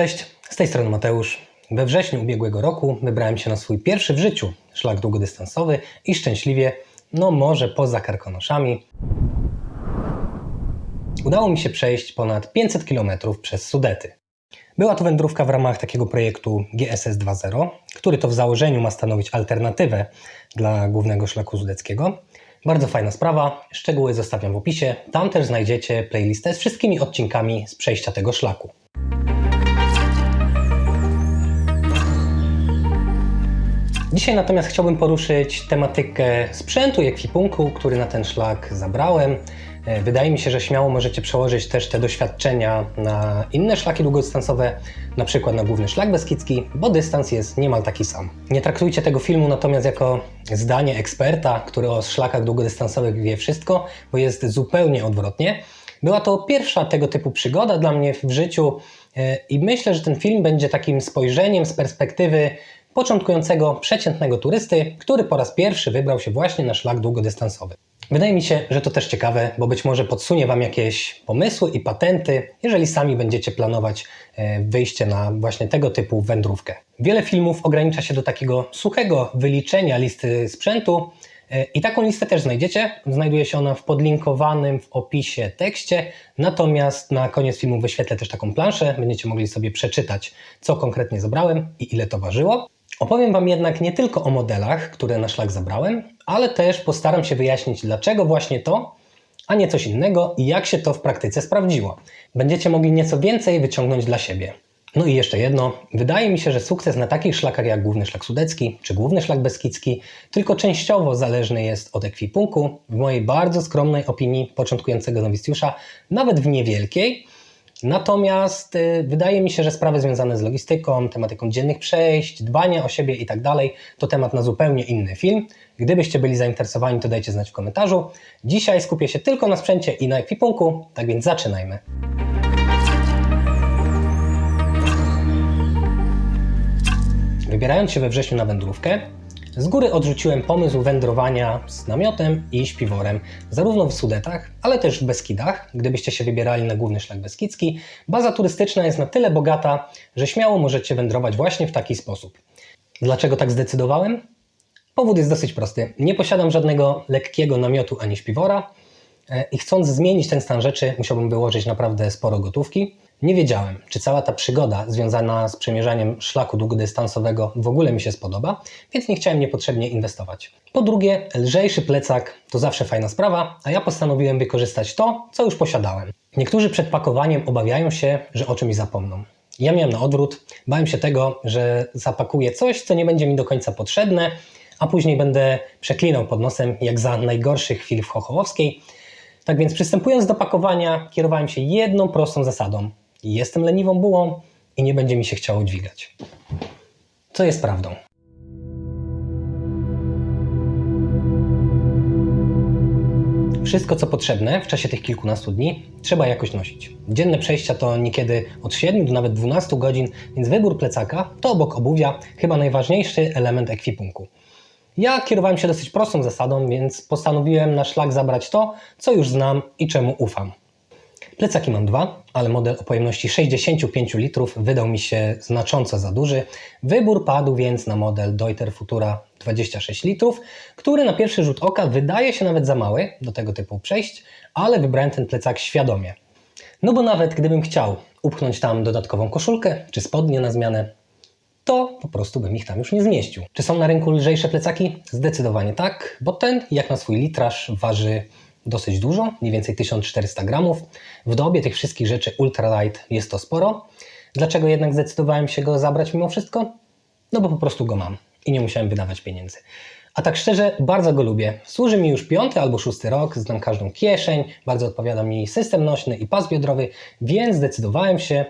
Cześć, z tej strony Mateusz. We wrześniu ubiegłego roku wybrałem się na swój pierwszy w życiu szlak długodystansowy i szczęśliwie, no może poza Karkonoszami, udało mi się przejść ponad 500 km przez Sudety. Była to wędrówka w ramach takiego projektu GSS 2.0, który to w założeniu ma stanowić alternatywę dla głównego szlaku sudeckiego. Bardzo fajna sprawa, szczegóły zostawiam w opisie. Tam też znajdziecie playlistę z wszystkimi odcinkami z przejścia tego szlaku. Dzisiaj natomiast chciałbym poruszyć tematykę sprzętu i ekwipunku, który na ten szlak zabrałem. E, Wydaje mi się, że śmiało możecie przełożyć też te doświadczenia na inne szlaki długodystansowe, na przykład na główny szlak beskidzki, bo dystans jest niemal taki sam. Nie traktujcie tego filmu natomiast jako zdanie eksperta, który o szlakach długodystansowych wie wszystko, bo jest zupełnie odwrotnie. Była to pierwsza tego typu przygoda dla mnie w życiu e, i myślę, że ten film będzie takim spojrzeniem z perspektywy początkującego, przeciętnego turysty, który po raz pierwszy wybrał się właśnie na szlak długodystansowy. Wydaje mi się, że to też ciekawe, bo być może podsunie Wam jakieś pomysły i patenty, jeżeli sami będziecie planować e, wyjście na właśnie tego typu wędrówkę. Wiele filmów ogranicza się do takiego suchego wyliczenia listy sprzętu, e, i taką listę też znajdziecie. Znajduje się ona w podlinkowanym w opisie tekście. Natomiast na koniec filmu wyświetlę też taką planszę. Będziecie mogli sobie przeczytać, co konkretnie zabrałem i ile to ważyło. Opowiem Wam jednak nie tylko o modelach, które na szlak zabrałem, ale też postaram się wyjaśnić, dlaczego właśnie to, a nie coś innego i jak się to w praktyce sprawdziło. Będziecie mogli nieco więcej wyciągnąć dla siebie. No i jeszcze jedno. Wydaje mi się, że sukces na takich szlakach jak Główny Szlak Sudecki czy Główny Szlak Beskidzki tylko częściowo zależny jest od ekwipunku. W mojej bardzo skromnej opinii początkującego nowicjusza, nawet w niewielkiej. Natomiast y, wydaje mi się, że sprawy związane z logistyką, tematyką dziennych przejść, dbania o siebie i tak dalej, to temat na zupełnie inny film. Gdybyście byli zainteresowani, to dajcie znać w komentarzu. Dzisiaj skupię się tylko na sprzęcie i na ekwipunku, tak więc zaczynajmy. Wybierając się we wrześniu na wędrówkę, z góry odrzuciłem pomysł wędrowania z namiotem i śpiworem, zarówno w Sudetach, ale też w Beskidach. Gdybyście się wybierali na główny szlak beskidzki, baza turystyczna jest na tyle bogata, że śmiało możecie wędrować właśnie w taki sposób. Dlaczego tak zdecydowałem? Powód jest dosyć prosty. Nie posiadam żadnego lekkiego namiotu ani śpiwora e, i chcąc zmienić ten stan rzeczy, musiałbym wyłożyć naprawdę sporo gotówki. Nie wiedziałem, czy cała ta przygoda związana z przemierzaniem szlaku długodystansowego w ogóle mi się spodoba, więc nie chciałem niepotrzebnie inwestować. Po drugie, lżejszy plecak to zawsze fajna sprawa, a ja postanowiłem wykorzystać to, co już posiadałem. Niektórzy przed pakowaniem obawiają się, że o czymś zapomną. Ja miałem na odwrót, bałem się tego, że zapakuję coś, co nie będzie mi do końca potrzebne, a później będę przeklinał pod nosem, jak za najgorszych chwil w Chochołowskiej. Tak więc przystępując do pakowania, kierowałem się jedną prostą zasadą. Jestem leniwą bułą i nie będzie mi się chciało dźwigać. Co jest prawdą? Wszystko, co potrzebne w czasie tych kilkunastu dni, trzeba jakoś nosić. Dzienne przejścia to niekiedy od 7 do nawet 12 godzin, więc wybór plecaka to obok obuwia chyba najważniejszy element ekwipunku. Ja kierowałem się dosyć prostą zasadą, więc postanowiłem na szlak zabrać to, co już znam i czemu ufam. Plecaki mam dwa, ale model o pojemności 65 litrów wydał mi się znacząco za duży. Wybór padł więc na model Deuter Futura 26 litrów, który na pierwszy rzut oka wydaje się nawet za mały do tego typu przejść, ale wybrałem ten plecak świadomie. No bo nawet gdybym chciał upchnąć tam dodatkową koszulkę czy spodnie na zmianę, to po prostu bym ich tam już nie zmieścił. Czy są na rynku lżejsze plecaki? Zdecydowanie tak, bo ten jak na swój litraż waży dosyć dużo, mniej więcej 1400 gramów. W dobie tych wszystkich rzeczy ultralight jest to sporo. Dlaczego jednak zdecydowałem się go zabrać mimo wszystko? No bo po prostu go mam i nie musiałem wydawać pieniędzy. A tak szczerze, bardzo go lubię. Służy mi już piąty albo szósty rok, znam każdą kieszeń, bardzo odpowiada mi system nośny i pas biodrowy, więc zdecydowałem się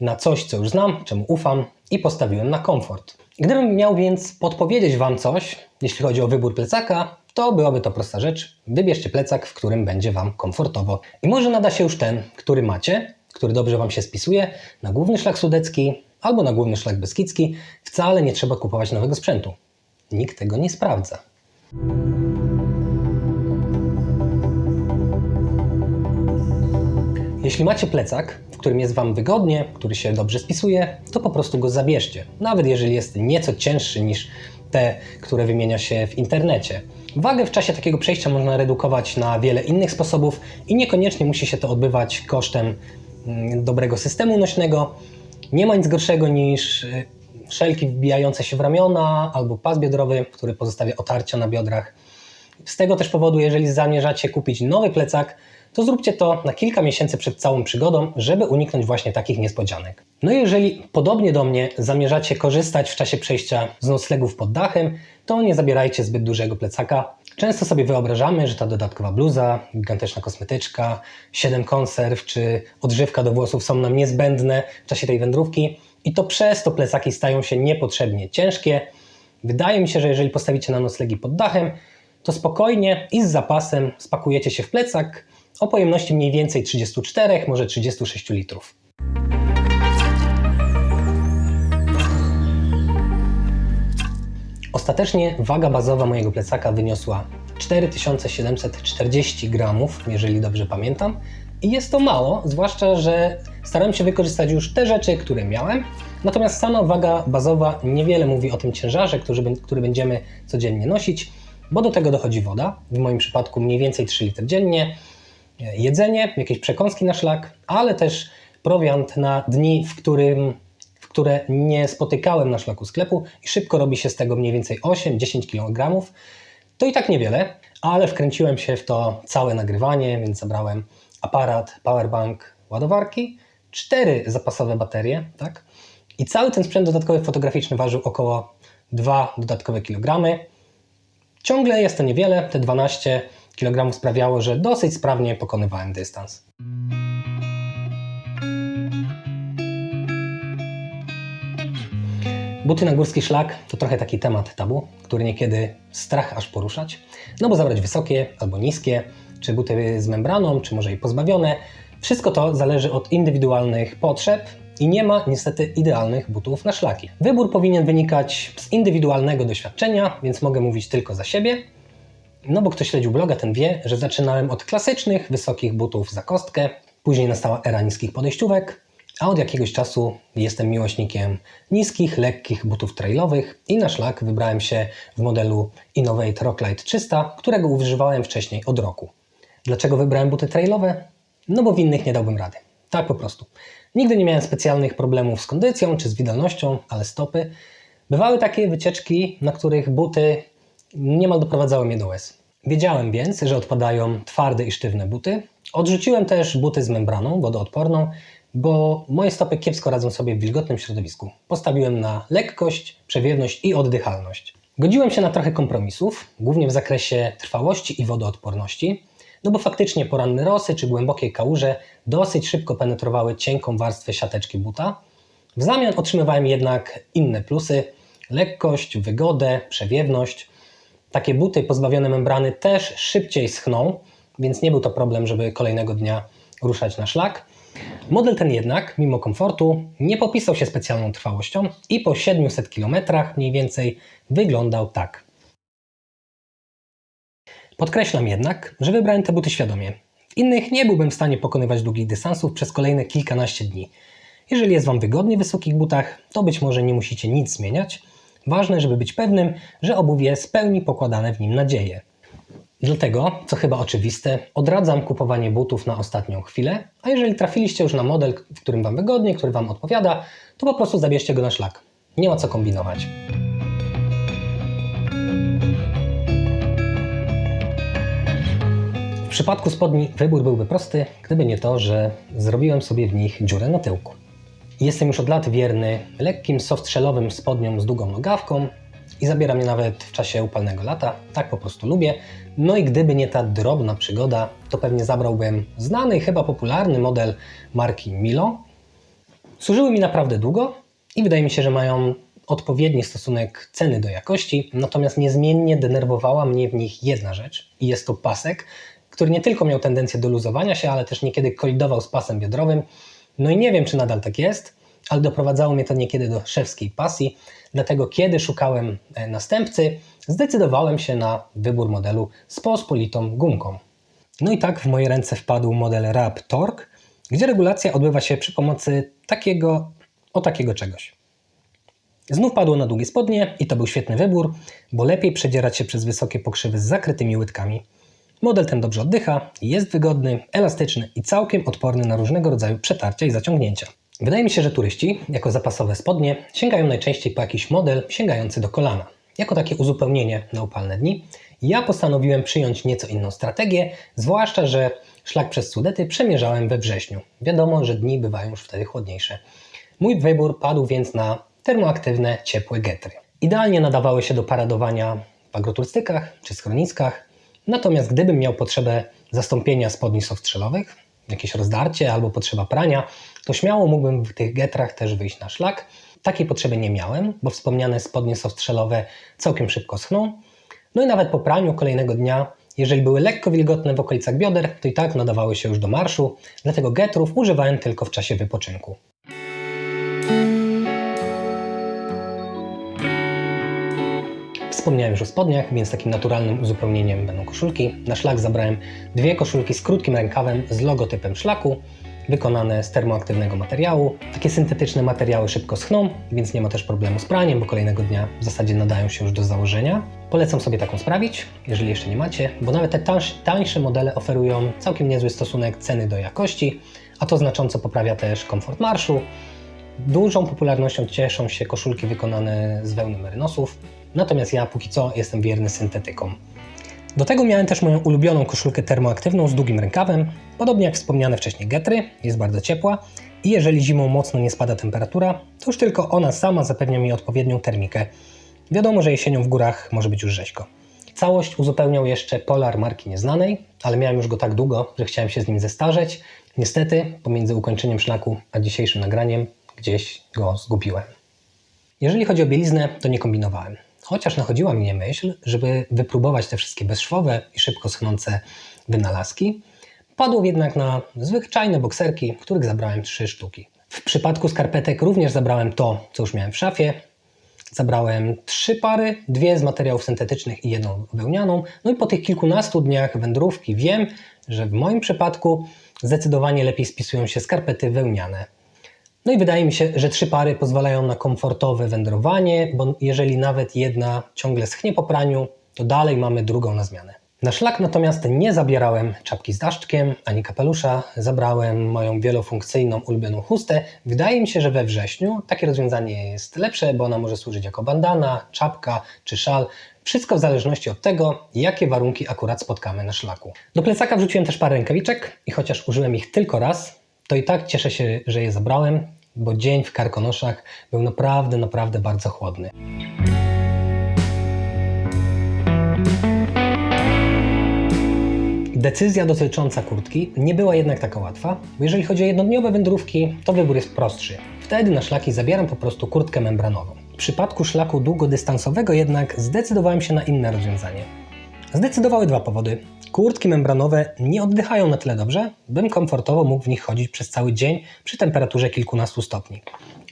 na coś, co już znam, czemu ufam i postawiłem na komfort. Gdybym miał więc podpowiedzieć Wam coś, jeśli chodzi o wybór plecaka, to byłaby to prosta rzecz. Wybierzcie plecak, w którym będzie Wam komfortowo. I może nada się już ten, który macie, który dobrze Wam się spisuje, na główny szlak sudecki albo na główny szlak beskidzki. Wcale nie trzeba kupować nowego sprzętu. Nikt tego nie sprawdza. Jeśli macie plecak, którym jest Wam wygodnie, który się dobrze spisuje, to po prostu go zabierzcie. Nawet jeżeli jest nieco cięższy niż te, które wymienia się w internecie. Wagę w czasie takiego przejścia można redukować na wiele innych sposobów i niekoniecznie musi się to odbywać kosztem mm, dobrego systemu nośnego. Nie ma nic gorszego niż y, szelki wbijające się w ramiona albo pas biodrowy, który pozostawia otarcia na biodrach. Z tego też powodu, jeżeli zamierzacie kupić nowy plecak, to zróbcie to na kilka miesięcy przed całą przygodą, żeby uniknąć właśnie takich niespodzianek. No i jeżeli podobnie do mnie zamierzacie korzystać w czasie przejścia z noclegów pod dachem, to nie zabierajcie zbyt dużego plecaka. Często sobie wyobrażamy, że ta dodatkowa bluza, gigantyczna kosmetyczka, 7 konserw czy odżywka do włosów są nam niezbędne w czasie tej wędrówki i to przez to plecaki stają się niepotrzebnie ciężkie. Wydaje mi się, że jeżeli postawicie na noclegi pod dachem, to spokojnie i z zapasem spakujecie się w plecak o pojemności mniej więcej 34, może 36 litrów. Ostatecznie waga bazowa mojego plecaka wyniosła 4740 gramów, jeżeli dobrze pamiętam. I jest to mało, zwłaszcza, że starałem się wykorzystać już te rzeczy, które miałem. Natomiast sama waga bazowa niewiele mówi o tym ciężarze, który, który będziemy codziennie nosić, bo do tego dochodzi woda, w moim przypadku mniej więcej 3 litry dziennie, jedzenie, jakieś przekąski na szlak, ale też prowiant na dni, w, którym, w które nie spotykałem na szlaku sklepu i szybko robi się z tego mniej więcej 8-10 kg. To i tak niewiele, ale wkręciłem się w to całe nagrywanie, więc zabrałem aparat, powerbank, ładowarki, cztery zapasowe baterie, tak? I cały ten sprzęt dodatkowy fotograficzny ważył około 2 dodatkowe kilogramy. Ciągle jest to niewiele, te 12 kg sprawiało, że dosyć sprawnie pokonywałem dystans. Buty na górski szlak to trochę taki temat tabu, który niekiedy strach aż poruszać, no bo zabrać wysokie albo niskie, czy buty z membraną, czy może i pozbawione, wszystko to zależy od indywidualnych potrzeb i nie ma niestety idealnych butów na szlaki. Wybór powinien wynikać z indywidualnego doświadczenia, więc mogę mówić tylko za siebie. No bo kto śledził bloga, ten wie, że zaczynałem od klasycznych, wysokich butów za kostkę, później nastała era niskich podejściówek, a od jakiegoś czasu jestem miłośnikiem niskich, lekkich butów trailowych i na szlak wybrałem się w modelu Innovate Rocklight 300, którego używałem wcześniej od roku. Dlaczego wybrałem buty trailowe? No bo w innych nie dałbym rady. Tak po prostu. Nigdy nie miałem specjalnych problemów z kondycją czy z wydolnością, ale stopy. Bywały takie wycieczki, na których buty niemal doprowadzały mnie do łez. Wiedziałem więc, że odpadają twarde i sztywne buty. Odrzuciłem też buty z membraną wodoodporną, bo moje stopy kiepsko radzą sobie w wilgotnym środowisku. Postawiłem na lekkość, przewiewność i oddychalność. Godziłem się na trochę kompromisów, głównie w zakresie trwałości i wodoodporności, no bo faktycznie poranne rosy czy głębokie kałuże dosyć szybko penetrowały cienką warstwę siateczki buta. W zamian otrzymywałem jednak inne plusy: lekkość, wygodę, przewiewność. Takie buty pozbawione membrany też szybciej schną, więc nie był to problem, żeby kolejnego dnia ruszać na szlak. Model ten jednak, mimo komfortu, nie popisał się specjalną trwałością i po 700 km mniej więcej wyglądał tak. Podkreślam jednak, że wybrałem te buty świadomie. W innych nie byłbym w stanie pokonywać długich dystansów przez kolejne kilkanaście dni. Jeżeli jest Wam wygodnie w wysokich butach, to być może nie musicie nic zmieniać. Ważne, żeby być pewnym, że obuwie spełni pokładane w nim nadzieje. Dlatego, co chyba oczywiste, odradzam kupowanie butów na ostatnią chwilę, a jeżeli trafiliście już na model, w którym Wam wygodnie, który Wam odpowiada, to po prostu zabierzcie go na szlak. Nie ma co kombinować. W przypadku spodni wybór byłby prosty, gdyby nie to, że zrobiłem sobie w nich dziurę na tyłku. Jestem już od lat wierny lekkim softshellowym spodniom z długą nogawką i zabiera mnie nawet w czasie upalnego lata. Tak po prostu lubię. No i gdyby nie ta drobna przygoda, to pewnie zabrałbym znany, chyba popularny model marki Milo. Służyły mi naprawdę długo i wydaje mi się, że mają odpowiedni stosunek ceny do jakości, natomiast niezmiennie denerwowała mnie w nich jedna rzecz i jest to pasek, który nie tylko miał tendencję do luzowania się, ale też niekiedy kolidował z pasem biodrowym. No i nie wiem, czy nadal tak jest, ale doprowadzało mnie to niekiedy do szewskiej pasji. Dlatego, kiedy szukałem e, następcy, zdecydowałem się na wybór modelu z pospolitą gumką. No i tak w moje ręce wpadł model Rap Torque, gdzie regulacja odbywa się przy pomocy takiego, o takiego czegoś. Znów padło na długie spodnie i to był świetny wybór, bo lepiej przedzierać się przez wysokie pokrzywy z zakrytymi łydkami. Model ten dobrze oddycha, jest wygodny, elastyczny i całkiem odporny na różnego rodzaju przetarcia i zaciągnięcia. Wydaje mi się, że turyści, jako zapasowe spodnie, sięgają najczęściej po jakiś model sięgający do kolana. Jako takie uzupełnienie na upalne dni, ja postanowiłem przyjąć nieco inną strategię, zwłaszcza, że szlak przez Sudety przemierzałem we wrześniu. Wiadomo, że dni bywają już wtedy chłodniejsze. Mój wybór padł więc na termoaktywne, ciepłe getry. Idealnie nadawały się do paradowania w agroturystykach czy schroniskach, natomiast gdybym miał potrzebę zastąpienia spodni softstrzelowych, jakieś rozdarcie albo potrzeba prania, to śmiało mógłbym w tych getrach też wyjść na szlak. Takiej potrzeby nie miałem, bo wspomniane spodnie softstrzelowe całkiem szybko schną. No i nawet po praniu kolejnego dnia, jeżeli były lekko wilgotne w okolicach bioder, to i tak nadawały się już do marszu, dlatego getrów używałem tylko w czasie wypoczynku. Wspomniałem już o spodniach, więc takim naturalnym uzupełnieniem będą koszulki. Na szlak zabrałem dwie koszulki z krótkim rękawem z logotypem szlaku, wykonane z termoaktywnego materiału. Takie syntetyczne materiały szybko schną, więc nie ma też problemu z praniem, bo kolejnego dnia w zasadzie nadają się już do założenia. Polecam sobie taką sprawić, jeżeli jeszcze nie macie, bo nawet te tańsze, tańsze modele oferują całkiem niezły stosunek ceny do jakości, a to znacząco poprawia też komfort marszu. Dużą popularnością cieszą się koszulki wykonane z wełny merynosów, natomiast ja póki co jestem wierny syntetykom. Do tego miałem też moją ulubioną koszulkę termoaktywną z długim rękawem, podobnie jak wspomniane wcześniej getry, jest bardzo ciepła i jeżeli zimą mocno nie spada temperatura, to już tylko ona sama zapewnia mi odpowiednią termikę. Wiadomo, że jesienią w górach może być już rzeźko. Całość uzupełniał jeszcze polar marki nieznanej, ale miałem już go tak długo, że chciałem się z nim zestarzeć. Niestety, pomiędzy ukończeniem szlaku a dzisiejszym nagraniem, gdzieś go zgubiłem. Jeżeli chodzi o bieliznę, to nie kombinowałem. Chociaż nachodziła mnie myśl, żeby wypróbować te wszystkie bezszwowe i szybko schnące wynalazki, padło jednak na zwyczajne bokserki, których zabrałem trzy sztuki. W przypadku skarpetek również zabrałem to, co już miałem w szafie. Zabrałem trzy pary, dwie z materiałów syntetycznych i jedną wełnianą. No i po tych kilkunastu dniach wędrówki wiem, że w moim przypadku zdecydowanie lepiej spisują się skarpety wełniane. No i wydaje mi się, że trzy pary pozwalają na komfortowe wędrowanie, bo jeżeli nawet jedna ciągle schnie po praniu, to dalej mamy drugą na zmianę. Na szlak natomiast nie zabierałem czapki z daszczkiem ani kapelusza, zabrałem moją wielofunkcyjną ulubioną chustę. Wydaje mi się, że we wrześniu takie rozwiązanie jest lepsze, bo ona może służyć jako bandana, czapka czy szal. Wszystko w zależności od tego, jakie warunki akurat spotkamy na szlaku. Do plecaka wrzuciłem też parę rękawiczek i chociaż użyłem ich tylko raz, to i tak cieszę się, że je zabrałem, bo dzień w Karkonoszach był naprawdę, naprawdę bardzo chłodny. Decyzja dotycząca kurtki nie była jednak taka łatwa, bo jeżeli chodzi o jednodniowe wędrówki, to wybór jest prostszy. Wtedy na szlaki zabieram po prostu kurtkę membranową. W przypadku szlaku długodystansowego jednak zdecydowałem się na inne rozwiązanie. Zdecydowały dwa powody. Kurtki membranowe nie oddychają na tyle dobrze, bym komfortowo mógł w nich chodzić przez cały dzień przy temperaturze kilkunastu stopni.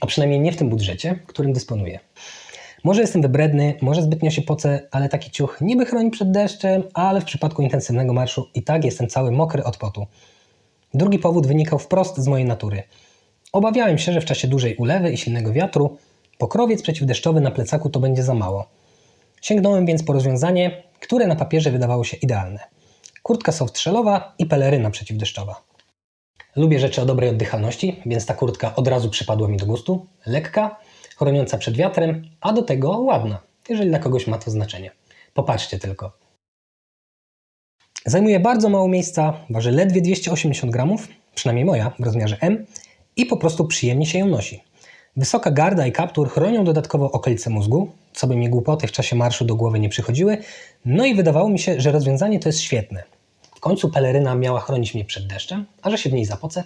A przynajmniej nie w tym budżecie, którym dysponuję. Może jestem wybredny, może zbytnio się pocę, ale taki ciuch niby chroni przed deszczem, ale w przypadku intensywnego marszu i tak jestem cały mokry od potu. Drugi powód wynikał wprost z mojej natury. Obawiałem się, że w czasie dużej ulewy i silnego wiatru pokrowiec przeciwdeszczowy na plecaku to będzie za mało. Sięgnąłem więc po rozwiązanie, które na papierze wydawało się idealne. Kurtka softstrzelowa i peleryna przeciwdeszczowa. Lubię rzeczy o dobrej oddychalności, więc ta kurtka od razu przypadła mi do gustu. Lekka, chroniąca przed wiatrem, a do tego ładna, jeżeli dla kogoś ma to znaczenie. Popatrzcie tylko. Zajmuje bardzo mało miejsca, waży ledwie 280 gramów, przynajmniej moja w rozmiarze M, i po prostu przyjemnie się ją nosi. Wysoka garda i kaptur chronią dodatkowo okolice mózgu, co by mi głupoty w czasie marszu do głowy nie przychodziły, no i wydawało mi się, że rozwiązanie to jest świetne. W końcu peleryna miała chronić mnie przed deszczem, a że się w niej zapocę.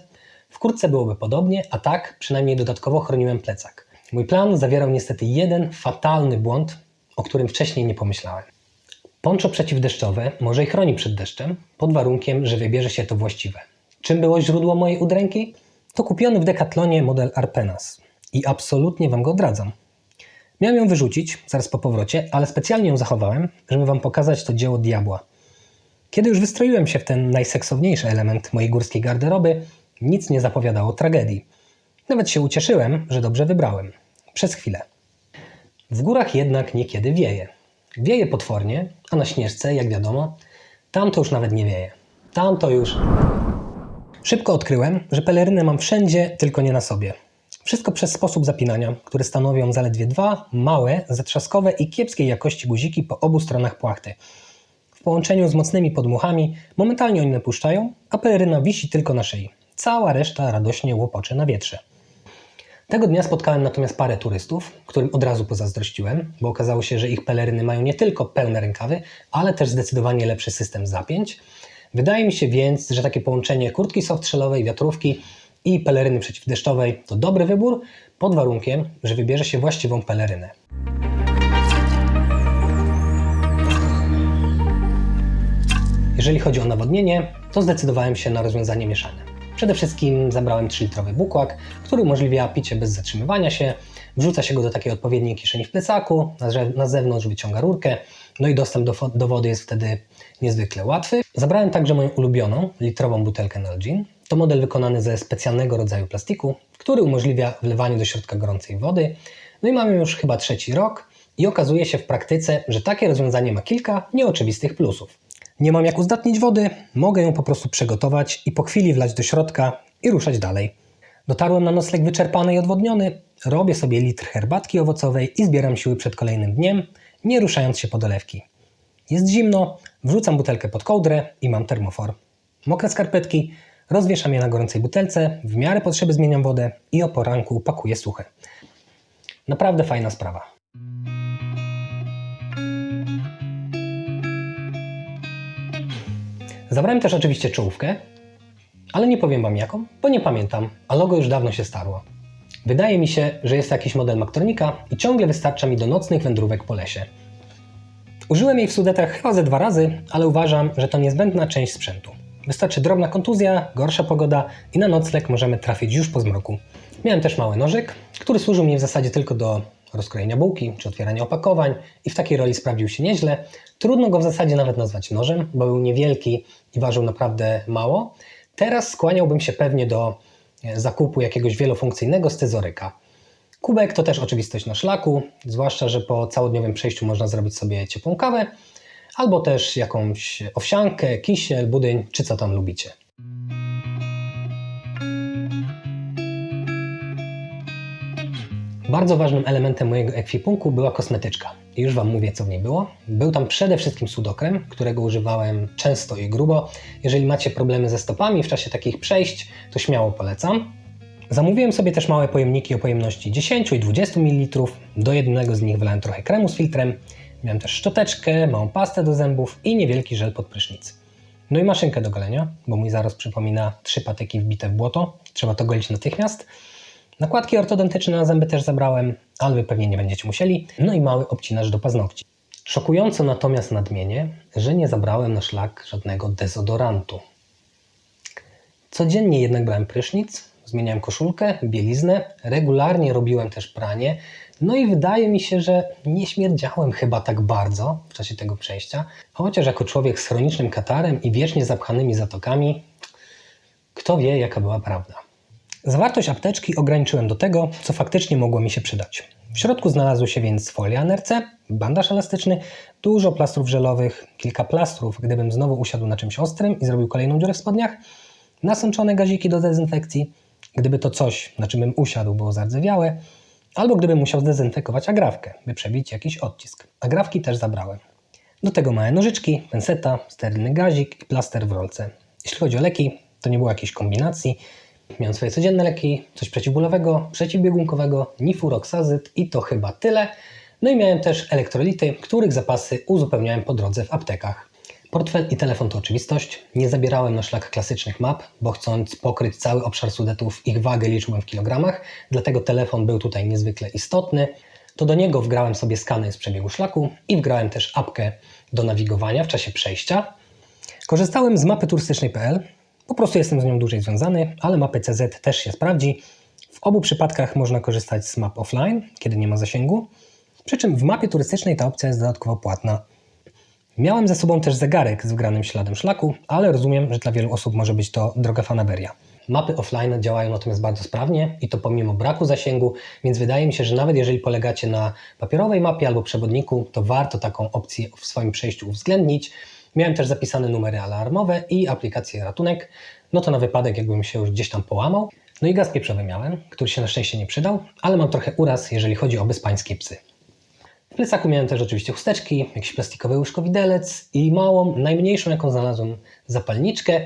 W kurtce byłoby podobnie, a tak przynajmniej dodatkowo chroniłem plecak. Mój plan zawierał niestety jeden fatalny błąd, o którym wcześniej nie pomyślałem. Poncho przeciwdeszczowe może i chroni przed deszczem, pod warunkiem, że wybierze się to właściwe. Czym było źródło mojej udręki? To kupiony w Decathlonie model Arpenas i absolutnie Wam go odradzam. Miałem ją wyrzucić zaraz po powrocie, ale specjalnie ją zachowałem, żeby Wam pokazać to dzieło diabła. Kiedy już wystroiłem się w ten najseksowniejszy element mojej górskiej garderoby, Nic nie zapowiadało tragedii. Nawet się ucieszyłem, że dobrze wybrałem. Przez chwilę. W górach jednak niekiedy wieje. Wieje potwornie, a na Śnieżce, jak wiadomo, tam to już nawet nie wieje. Tam to już... Szybko odkryłem, że pelerynę mam wszędzie, tylko nie na sobie. Wszystko przez sposób zapinania, który stanowią zaledwie dwa małe, zatrzaskowe i kiepskiej jakości guziki po obu stronach płachty. W połączeniu z mocnymi podmuchami momentalnie oni napuszczają, a peleryna wisi tylko na szyi. Cała reszta radośnie łopocze na wietrze. Tego dnia spotkałem natomiast parę turystów, którym od razu pozazdrościłem, bo okazało się, że ich peleryny mają nie tylko pełne rękawy, ale też zdecydowanie lepszy system zapięć. Wydaje mi się więc, że takie połączenie kurtki softshellowej, wiatrówki i peleryny przeciwdeszczowej to dobry wybór, pod warunkiem, że wybierze się właściwą pelerynę. Jeżeli chodzi o nawodnienie, to zdecydowałem się na rozwiązanie mieszane. Przede wszystkim zabrałem 3-litrowy bukłak, który umożliwia picie bez zatrzymywania się. Wrzuca się go do takiej odpowiedniej kieszeni w plecaku, na, zewnątrz wyciąga rurkę, no i dostęp do, do wody jest wtedy niezwykle łatwy. Zabrałem także moją ulubioną, litrową butelkę Nalgene. To model wykonany ze specjalnego rodzaju plastiku, który umożliwia wlewanie do środka gorącej wody. No i mamy już chyba trzeci rok i okazuje się w praktyce, że takie rozwiązanie ma kilka nieoczywistych plusów. Nie mam jak uzdatnić wody, mogę ją po prostu przygotować i po chwili wlać do środka i ruszać dalej. Dotarłem na nocleg wyczerpany i odwodniony, robię sobie litr herbatki owocowej i zbieram siły przed kolejnym dniem, nie ruszając się po dolewki. Jest zimno, wrzucam butelkę pod kołdrę i mam termofor. Mokre skarpetki, rozwieszam je na gorącej butelce, w miarę potrzeby zmieniam wodę i o poranku pakuję suche. Naprawdę fajna sprawa. Zabrałem też oczywiście czołówkę, ale nie powiem Wam jaką, bo nie pamiętam, a logo już dawno się starło. Wydaje mi się, że jest jakiś model Maktronika i ciągle wystarcza mi do nocnych wędrówek po lesie. Użyłem jej w Sudetach chyba ze dwa razy, ale uważam, że to niezbędna część sprzętu. Wystarczy drobna kontuzja, gorsza pogoda i na nocleg możemy trafić już po zmroku. Miałem też mały nożyk, który służył mi w zasadzie tylko do rozkrojenia bułki czy otwierania opakowań i w takiej roli sprawdził się nieźle. Trudno go w zasadzie nawet nazwać nożem, bo był niewielki i ważył naprawdę mało. Teraz skłaniałbym się pewnie do zakupu jakiegoś wielofunkcyjnego scyzoryka. Kubek to też oczywistość na szlaku, zwłaszcza, że po całodniowym przejściu można zrobić sobie ciepłą kawę, albo też jakąś owsiankę, kisiel, budyń, czy co tam lubicie. Bardzo ważnym elementem mojego ekwipunku była kosmetyczka. I już Wam mówię, co w niej było. Był tam przede wszystkim sudokrem, którego używałem często i grubo. Jeżeli macie problemy ze stopami w czasie takich przejść, to śmiało polecam. Zamówiłem sobie też małe pojemniki o pojemności 10 i 20 ml. Do jednego z nich wlałem trochę kremu z filtrem. Miałem też szczoteczkę, małą pastę do zębów i niewielki żel pod prysznic. No i maszynkę do golenia, bo mój zarost przypomina trzy patyki wbite w błoto. Trzeba to golić natychmiast. Nakładki ortodontyczne na zęby też zabrałem, ale wy pewnie nie będziecie musieli. No i mały obcinacz do paznokci. Szokująco natomiast nadmienię, że nie zabrałem na szlak żadnego dezodorantu. Codziennie jednak brałem prysznic, zmieniałem koszulkę, bieliznę, regularnie robiłem też pranie. No i wydaje mi się, że nie śmierdziałem chyba tak bardzo w czasie tego przejścia, chociaż jako człowiek z chronicznym katarem i wiecznie zapchanymi zatokami, kto wie jaka była prawda. Zawartość apteczki ograniczyłem do tego, co faktycznie mogło mi się przydać. W środku znalazły się więc folia NRC, bandaż elastyczny, dużo plastrów żelowych, kilka plastrów, gdybym znowu usiadł na czymś ostrym i zrobił kolejną dziurę w spodniach, nasączone gaziki do dezynfekcji, gdyby to coś, na czym bym usiadł, było zardzewiałe, albo gdybym musiał zdezynfekować agrafkę, by przebić jakiś odcisk. Agrafki też zabrałem. Do tego małe nożyczki, penseta, sterylny gazik i plaster w rolce. Jeśli chodzi o leki, to nie było jakiejś kombinacji. Miałem swoje codzienne leki, coś przeciwbólowego, przeciwbiegunkowego, nifuroksazyt i to chyba tyle. No i miałem też elektrolity, których zapasy uzupełniałem po drodze w aptekach. Portfel i telefon to oczywistość. Nie zabierałem na szlak klasycznych map, bo chcąc pokryć cały obszar Sudetów, ich wagę liczyłem w kilogramach, dlatego telefon był tutaj niezwykle istotny. To do niego wgrałem sobie skany z przebiegu szlaku i wgrałem też apkę do nawigowania w czasie przejścia. Korzystałem z mapy turystycznej.pl, po prostu jestem z nią dłużej związany, ale mapy CZ też się sprawdzi. W obu przypadkach można korzystać z map offline, kiedy nie ma zasięgu, przy czym w mapie turystycznej ta opcja jest dodatkowo płatna. Miałem ze sobą też zegarek z wgranym śladem szlaku, ale rozumiem, że dla wielu osób może być to droga fanaberia. Mapy offline działają natomiast bardzo sprawnie i to pomimo braku zasięgu, więc wydaje mi się, że nawet jeżeli polegacie na papierowej mapie albo przewodniku, to warto taką opcję w swoim przejściu uwzględnić. Miałem też zapisane numery alarmowe i aplikację ratunek, no to na wypadek jakbym się już gdzieś tam połamał. No i gaz pieprzowy miałem, który się na szczęście nie przydał, ale mam trochę uraz, jeżeli chodzi o bezpańskie psy. W plecaku miałem też oczywiście chusteczki, jakiś plastikowy łóżko widelec i małą, najmniejszą jaką znalazłem zapalniczkę.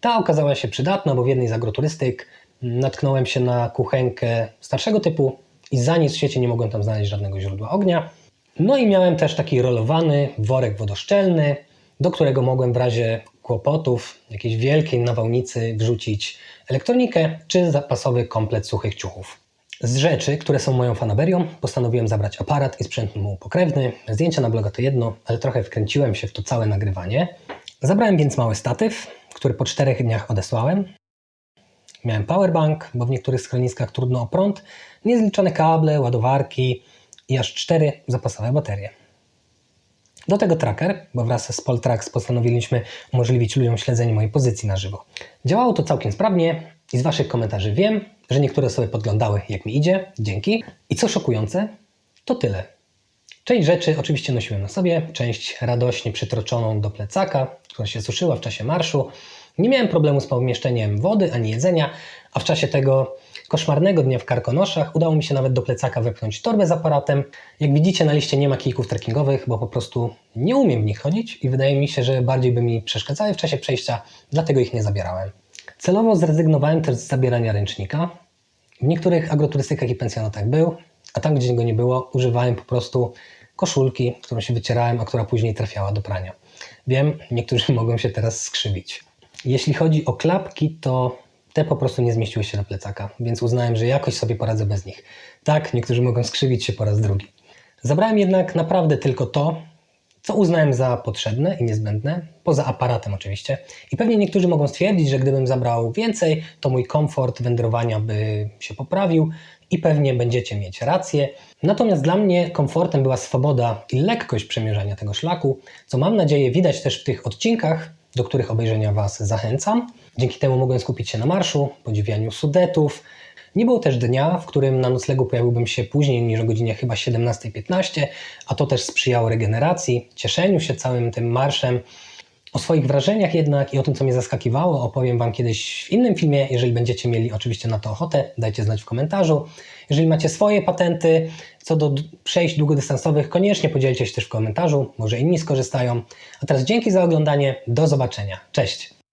Ta okazała się przydatna, bo w jednej z agroturystyk natknąłem się na kuchenkę starszego typu i za nic w świecie nie mogłem tam znaleźć żadnego źródła ognia. No i miałem też taki rolowany worek wodoszczelny, do którego mogłem w razie kłopotów, jakiejś wielkiej nawałnicy wrzucić elektronikę czy zapasowy komplet suchych ciuchów. Z rzeczy, które są moją fanaberią, postanowiłem zabrać aparat i sprzęt mu pokrewny. Zdjęcia na bloga to jedno, ale trochę wkręciłem się w to całe nagrywanie. Zabrałem więc mały statyw, który po czterech dniach odesłałem. Miałem powerbank, bo w niektórych schroniskach trudno o prąd, niezliczone kable, ładowarki i aż cztery zapasowe baterie. Do tego tracker, bo wraz z Poltrax postanowiliśmy umożliwić ludziom śledzenie mojej pozycji na żywo. Działało to całkiem sprawnie i z Waszych komentarzy wiem, że niektóre osoby podglądały jak mi idzie, dzięki. I co szokujące, to tyle. Część rzeczy oczywiście nosiłem na sobie, część radośnie przytroczoną do plecaka, która się suszyła w czasie marszu. Nie miałem problemu z pomieszczeniem wody ani jedzenia, a w czasie tego koszmarnego dnia w Karkonoszach udało mi się nawet do plecaka wepchnąć torbę z aparatem. Jak widzicie na liście nie ma kijków trekkingowych, bo po prostu nie umiem w nich chodzić i wydaje mi się, że bardziej by mi przeszkadzały w czasie przejścia, dlatego ich nie zabierałem. Celowo zrezygnowałem też z zabierania ręcznika. W niektórych agroturystykach i pensjonatach był, a tam, gdzie go nie było, używałem po prostu koszulki, którą się wycierałem, a która później trafiała do prania. Wiem, niektórzy mogą się teraz skrzywić. Jeśli chodzi o klapki, to te po prostu nie zmieściły się do plecaka, więc uznałem, że jakoś sobie poradzę bez nich. Tak, niektórzy mogą skrzywić się po raz drugi. Zabrałem jednak naprawdę tylko to, co uznałem za potrzebne i niezbędne, poza aparatem oczywiście. I pewnie niektórzy mogą stwierdzić, że gdybym zabrał więcej, to mój komfort wędrowania by się poprawił i pewnie będziecie mieć rację. Natomiast dla mnie komfortem była swoboda i lekkość przemierzania tego szlaku, co mam nadzieję widać też w tych odcinkach, do których obejrzenia Was zachęcam. Dzięki temu mogłem skupić się na marszu, podziwianiu sudetów. Nie było też dnia, w którym na noclegu pojawiłbym się później niż o godzinie chyba 17.15, a to też sprzyjało regeneracji, cieszeniu się całym tym marszem. O swoich wrażeniach jednak i o tym, co mnie zaskakiwało, opowiem Wam kiedyś w innym filmie. Jeżeli będziecie mieli oczywiście na to ochotę, dajcie znać w komentarzu. Jeżeli macie swoje patenty co do przejść długodystansowych, koniecznie podzielcie się też w komentarzu, może inni skorzystają. A teraz dzięki za oglądanie, do zobaczenia. Cześć!